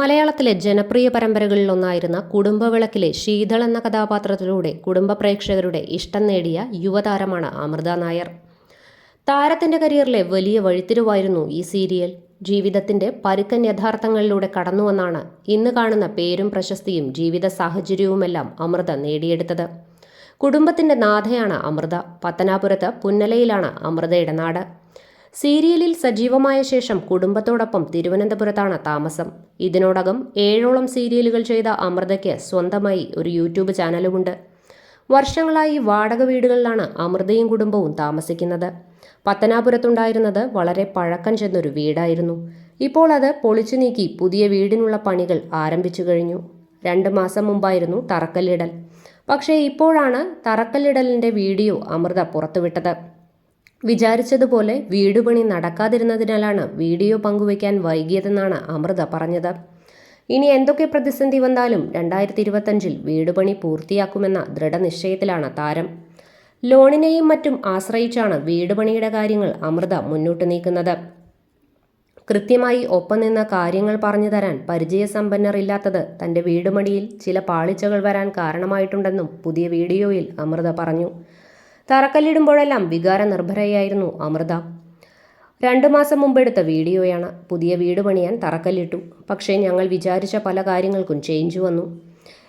മലയാളത്തിലെ ജനപ്രിയ പരമ്പരകളിലൊന്നായിരുന്ന കുടുംബവിളക്കിലെ ശീതൾ എന്ന കഥാപാത്രത്തിലൂടെ കുടുംബ പ്രേക്ഷകരുടെ ഇഷ്ടം നേടിയ യുവതാരമാണ് അമൃത നായർ. താരത്തിന്റെ കരിയറിലെ വലിയ വഴിത്തിരിവായിരുന്നു ഈ സീരിയൽ. ജീവിതത്തിന്റെ പരുക്കൻ യഥാർത്ഥങ്ങളിലൂടെ കടന്നുവന്നാണ് ഇന്ന് കാണുന്ന പേരും പ്രശസ്തിയും ജീവിത സാഹചര്യവുമെല്ലാം അമൃത നേടിയെടുത്തത്. കുടുംബത്തിന്റെ നാഥയാണ് അമൃത. പത്തനാപുരത്ത് പുന്നലയിലാണ് അമൃതയുടെ നാട്. സീരിയലിൽ സജീവമായ ശേഷം കുടുംബത്തോടൊപ്പം തിരുവനന്തപുരത്താണ് താമസം. ഇതിനോടകം ഏഴോളം സീരിയലുകൾ ചെയ്ത അമൃതയ്ക്ക് സ്വന്തമായി ഒരു യൂട്യൂബ് ചാനലുമുണ്ട്. വർഷങ്ങളായി വാടക വീടുകളിലാണ് അമൃതയും കുടുംബവും താമസിക്കുന്നത്. പത്തനാപുരത്തുണ്ടായിരുന്നത് വളരെ പഴക്കം ചെന്നൊരു വീടായിരുന്നു. ഇപ്പോൾ അത് പൊളിച്ചു നീക്കി പുതിയ വീടിനുള്ള പണികൾ ആരംഭിച്ചു കഴിഞ്ഞു. രണ്ട് മാസം മുമ്പായിരുന്നു തറക്കല്ലിടൽ. പക്ഷേ ഇപ്പോഴാണ് തറക്കല്ലിടലിന്റെ വീഡിയോ അമൃത പുറത്തുവിട്ടത്. വിചാരിച്ചതുപോലെ വീടുപണി നടക്കാതിരുന്നതിനാലാണ് വീഡിയോ പങ്കുവയ്ക്കാൻ വൈകിയതെന്നാണ് അമൃത പറഞ്ഞത്. ഇനി എന്തൊക്കെ പ്രതിസന്ധി വന്നാലും രണ്ടായിരത്തി ഇരുപത്തഞ്ചിൽ വീടുപണി പൂർത്തിയാക്കുമെന്ന ദൃഢനിശ്ചയത്തിലാണ് താരം. ലോണിനെയും മറ്റും ആശ്രയിച്ചാണ് വീടുപണിയുടെ കാര്യങ്ങൾ അമൃത മുന്നോട്ട് നീക്കുന്നത്. കൃത്യമായി ഒപ്പം നിന്ന കാര്യങ്ങൾ പറഞ്ഞു തരാൻ പരിചയസമ്പന്നർ ഇല്ലാത്തത് തന്റെ വീടുമണിയിൽ ചില പാളിച്ചകൾ വരാൻ കാരണമായിട്ടുണ്ടെന്നും പുതിയ വീഡിയോയിൽ അമൃത പറഞ്ഞു. തറക്കല്ലിടുമ്പോഴെല്ലാം വികാര നിർഭരയായിരുന്നു അമൃത. രണ്ടു മാസം മുമ്പെടുത്ത വീഡിയോയാണ്. പുതിയ വീട് പണിയാൻ തറക്കല്ലിട്ടു. പക്ഷേ ഞങ്ങൾ വിചാരിച്ച പല കാര്യങ്ങൾക്കും ചേഞ്ച് വന്നു.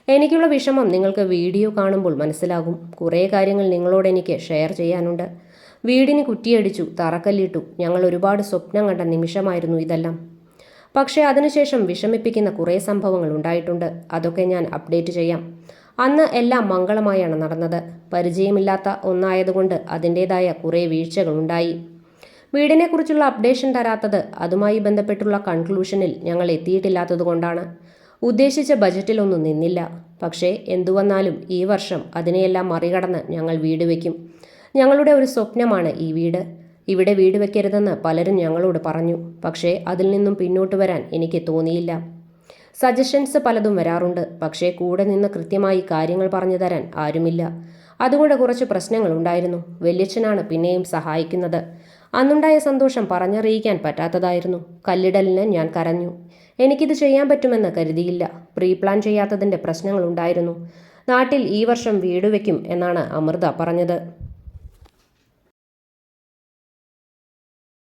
എനിക്കുള്ള വിഷമം നിങ്ങൾക്ക് വീഡിയോ കാണുമ്പോൾ മനസ്സിലാകും. കുറേ കാര്യങ്ങൾ നിങ്ങളോട് എനിക്ക് ഷെയർ ചെയ്യാനുണ്ട്. വീടിന് കുറ്റിയടിച്ചു തറക്കല്ലിട്ടു. ഞങ്ങൾ ഒരുപാട് സ്വപ്നം കണ്ട നിമിഷമായിരുന്നു ഇതെല്ലാം. പക്ഷേ അതിനുശേഷം വിഷമിപ്പിക്കുന്ന കുറേ സംഭവങ്ങൾ ഉണ്ടായിട്ടുണ്ട്. അതൊക്കെ ഞാൻ അപ്ഡേറ്റ് ചെയ്യാം. അന്ന് എല്ലാം മംഗളമായാണ് നടന്നത്. പരിചയമില്ലാത്ത ഒന്നായതുകൊണ്ട് അതിന്റേതായ കുറേ വീഴ്ചകളുണ്ടായി. വീടിനെക്കുറിച്ചുള്ള അപ്ഡേഷൻ തരാത്തത് അതുമായി ബന്ധപ്പെട്ടുള്ള കൺക്ലൂഷനിൽ ഞങ്ങൾ എത്തിയിട്ടില്ലാത്തതുകൊണ്ടാണ്. ഉദ്ദേശിച്ച ബജറ്റിലൊന്നും നിന്നില്ല. പക്ഷേ എന്തുവന്നാലും ഈ വർഷം അതിനെയെല്ലാം മറികടന്ന് ഞങ്ങൾ വീട് വയ്ക്കും ഞങ്ങളുടെ ഒരു സ്വപ്നമാണ് ഈ വീട്. ഇവിടെ വീട് വയ്ക്കരുതെന്ന് പലരും ഞങ്ങളോട് പറഞ്ഞു. പക്ഷേ അതിൽ നിന്നും പിന്നോട്ട് വരാൻ എനിക്ക് തോന്നിയില്ല. സജഷൻസ് പലതും വരാറുണ്ട്. പക്ഷേ കൂടെ നിന്ന് കൃത്യമായി കാര്യങ്ങൾ പറഞ്ഞു തരാൻ ആരുമില്ല. അതുകൊണ്ട് കുറച്ച് പ്രശ്നങ്ങൾ ഉണ്ടായിരുന്നു. വല്യച്ഛനാണ് പിന്നെയും സഹായിക്കുന്നത്. അന്നുണ്ടായ സന്തോഷം പറഞ്ഞറിയിക്കാൻ പറ്റാത്തതായിരുന്നു. കല്ലിടലിന് ഞാൻ കരഞ്ഞു. എനിക്കിത് ചെയ്യാൻ പറ്റുമെന്ന് കരുതിയില്ല. പ്രീ പ്ലാൻ ചെയ്യാത്തതിന്റെ പ്രശ്നങ്ങളുണ്ടായിരുന്നു നാട്ടിൽ ഈ വർഷം വീട് വയ്ക്കും എന്നാണ് അമൃത പറഞ്ഞത്.